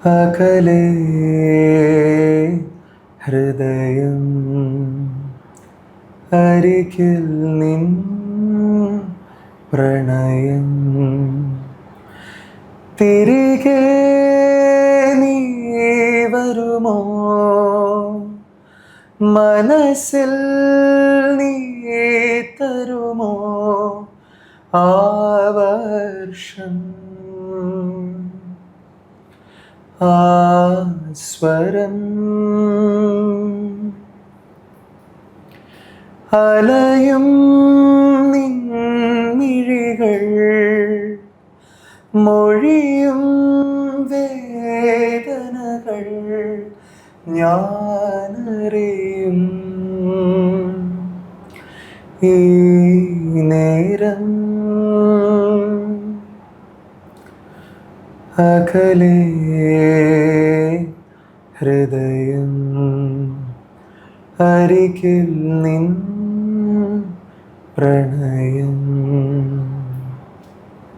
അകലേ ഹൃദയം അരികിൽ നിൻ പ്രണയം തിരികെ നീ വരുമോ? മനസ്സിൽ നീ തരുമോ? ആ വർഷം ആ സ്വരം അലയും നിൻമിഴികൾ മൊഴിയും വേദനകൾ ഞാനറിയും. ഈ നേരം അകലേ ഹൃദയം അരികിൽ നിൻ പ്രണയം.